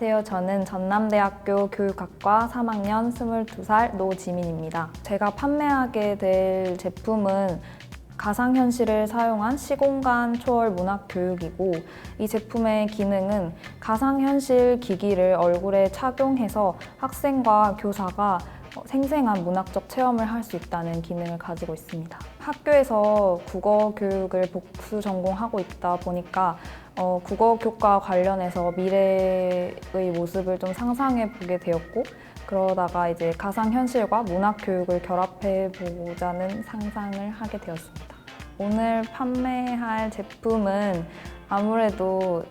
안녕하세요. 저는 전남대학교 교육학과 3학년 22살 노지민입니다. 제가 판매하게 될 제품은 가상현실을 사용한 시공간 초월 문학 교육이고 이 제품의 기능은 가상현실 기기를 얼굴에 착용해서 학생과 교사가 어, 생생한 문학적 체험을 할 수 있다는 기능을 가지고 있습니다. 학교에서 국어 교육을 복수 전공하고 있다 보니까 어, 국어 교과 관련해서 미래의 모습을 좀 상상해 보게 되었고 그러다가 이제 가상 현실과 문학 교육을 결합해 보자는 상상을 하게 되었습니다. 오늘 판매할 제품은 아무래도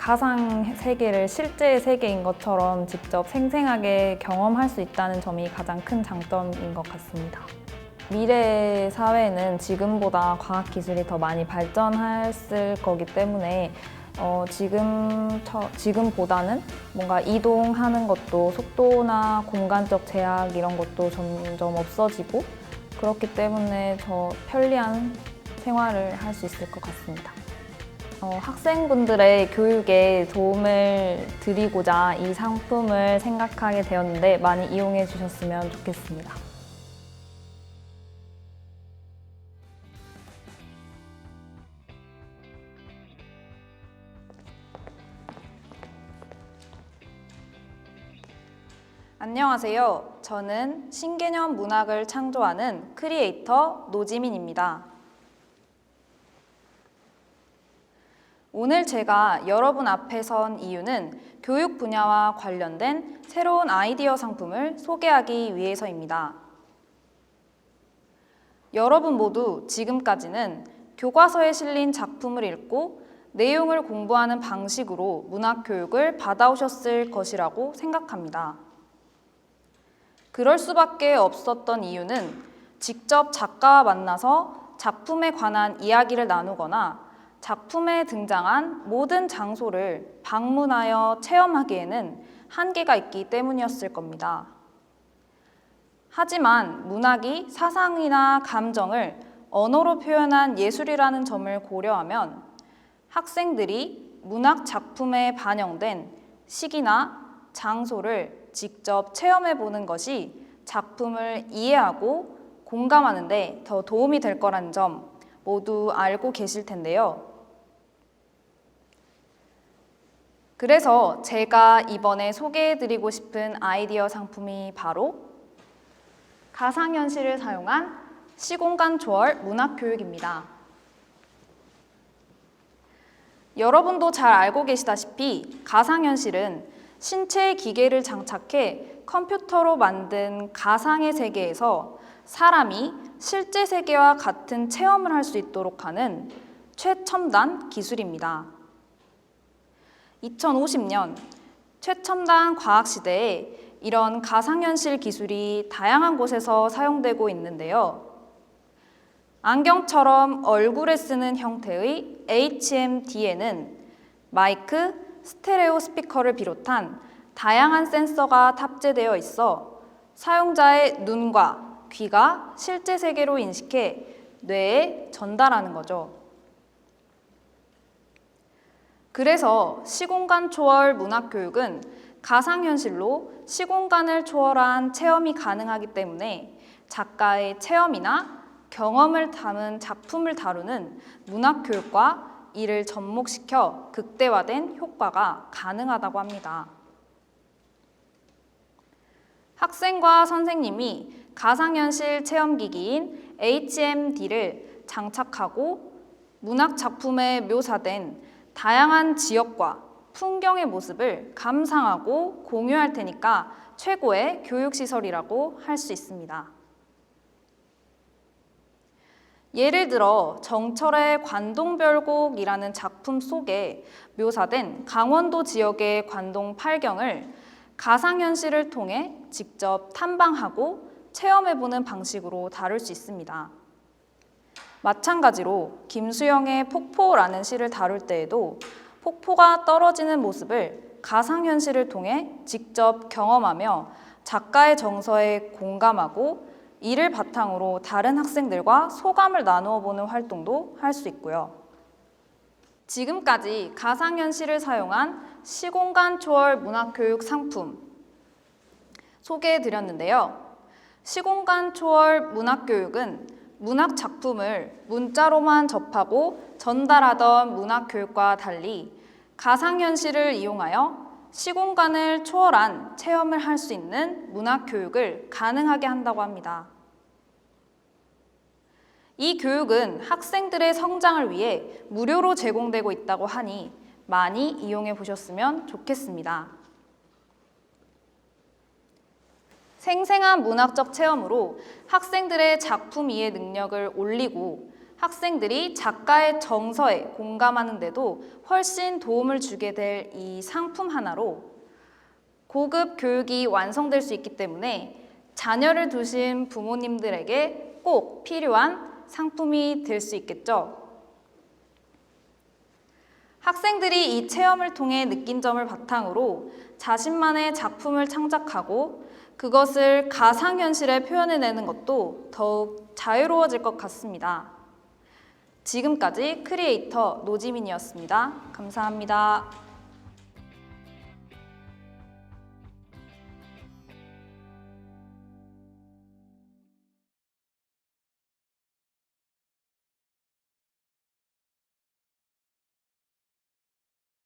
가상 세계를 실제 세계인 것처럼 직접 생생하게 경험할 수 있다는 점이 가장 큰 장점인 것 같습니다. 미래 사회는 지금보다 과학 기술이 더 많이 발전했을 거기 때문에 어, 지금 지금보다는 뭔가 이동하는 것도 속도나 공간적 제약 이런 것도 점점 없어지고 그렇기 때문에 더 편리한 생활을 할 수 있을 것 같습니다. 어, 학생분들의 교육에 도움을 드리고자 이 상품을 생각하게 되었는데 많이 이용해 주셨으면 좋겠습니다. 안녕하세요. 저는 신개념 문학을 창조하는 크리에이터 노지민입니다. 오늘 제가 여러분 앞에 선 이유는 교육 분야와 관련된 새로운 아이디어 상품을 소개하기 위해서입니다. 여러분 모두 지금까지는 교과서에 실린 작품을 읽고 내용을 공부하는 방식으로 문학 교육을 받아오셨을 것이라고 생각합니다. 그럴 수밖에 없었던 이유는 직접 작가와 만나서 작품에 관한 이야기를 나누거나 작품에 등장한 모든 장소를 방문하여 체험하기에는 한계가 있기 때문이었을 겁니다. 하지만 문학이 사상이나 감정을 언어로 표현한 예술이라는 점을 고려하면 학생들이 문학 작품에 반영된 시기나 장소를 직접 체험해 보는 것이 작품을 이해하고 공감하는 데 더 도움이 될 거라는 점 모두 알고 계실 텐데요. 그래서 제가 이번에 소개해드리고 싶은 아이디어 상품이 바로 가상현실을 사용한 시공간 초월 문학교육입니다. 여러분도 잘 알고 계시다시피 가상현실은 신체의 기계를 장착해 컴퓨터로 만든 가상의 세계에서 사람이 실제 세계와 같은 체험을 할 수 있도록 하는 최첨단 기술입니다. 2050년 최첨단 과학 시대에 이런 가상현실 기술이 다양한 곳에서 사용되고 있는데요. 안경처럼 얼굴에 쓰는 형태의 HMD에는 마이크, 스테레오 스피커를 비롯한 다양한 센서가 탑재되어 있어 사용자의 눈과 귀가 실제 세계로 인식해 뇌에 전달하는 거죠. 그래서 시공간 초월 문학 교육은 가상현실로 시공간을 초월한 체험이 가능하기 때문에 작가의 체험이나 경험을 담은 작품을 다루는 문학 교육과 이를 접목시켜 극대화된 효과가 가능하다고 합니다. 학생과 선생님이 가상현실 체험기기인 HMD를 장착하고 문학 작품에 묘사된 다양한 지역과 풍경의 모습을 감상하고 공유할 테니까 최고의 교육시설이라고 할 수 있습니다. 예를 들어 정철의 관동별곡이라는 작품 속에 묘사된 강원도 지역의 관동 팔경을 가상현실을 통해 직접 탐방하고 체험해보는 방식으로 다룰 수 있습니다. 마찬가지로 김수영의 폭포라는 시를 다룰 때에도 폭포가 떨어지는 모습을 가상현실을 통해 직접 경험하며 작가의 정서에 공감하고 이를 바탕으로 다른 학생들과 소감을 나누어 보는 활동도 할 수 있고요. 지금까지 가상현실을 사용한 시공간 초월 문학교육 상품 소개해 드렸는데요. 시공간 초월 문학교육은 문학 작품을 문자로만 접하고 전달하던 문학 교육과 달리 가상현실을 이용하여 시공간을 초월한 체험을 할 수 있는 문학 교육을 가능하게 한다고 합니다. 이 교육은 학생들의 성장을 위해 무료로 제공되고 있다고 하니 많이 이용해 보셨으면 좋겠습니다. 생생한 문학적 체험으로 학생들의 작품 이해 능력을 올리고 학생들이 작가의 정서에 공감하는데도 훨씬 도움을 주게 될 이 상품 하나로 고급 교육이 완성될 수 있기 때문에 자녀를 두신 부모님들에게 꼭 필요한 상품이 될 수 있겠죠. 학생들이 이 체험을 통해 느낀 점을 바탕으로 자신만의 작품을 창작하고 그것을 가상현실에 표현해내는 것도 더욱 자유로워질 것 같습니다. 지금까지 크리에이터 노지민이었습니다. 감사합니다.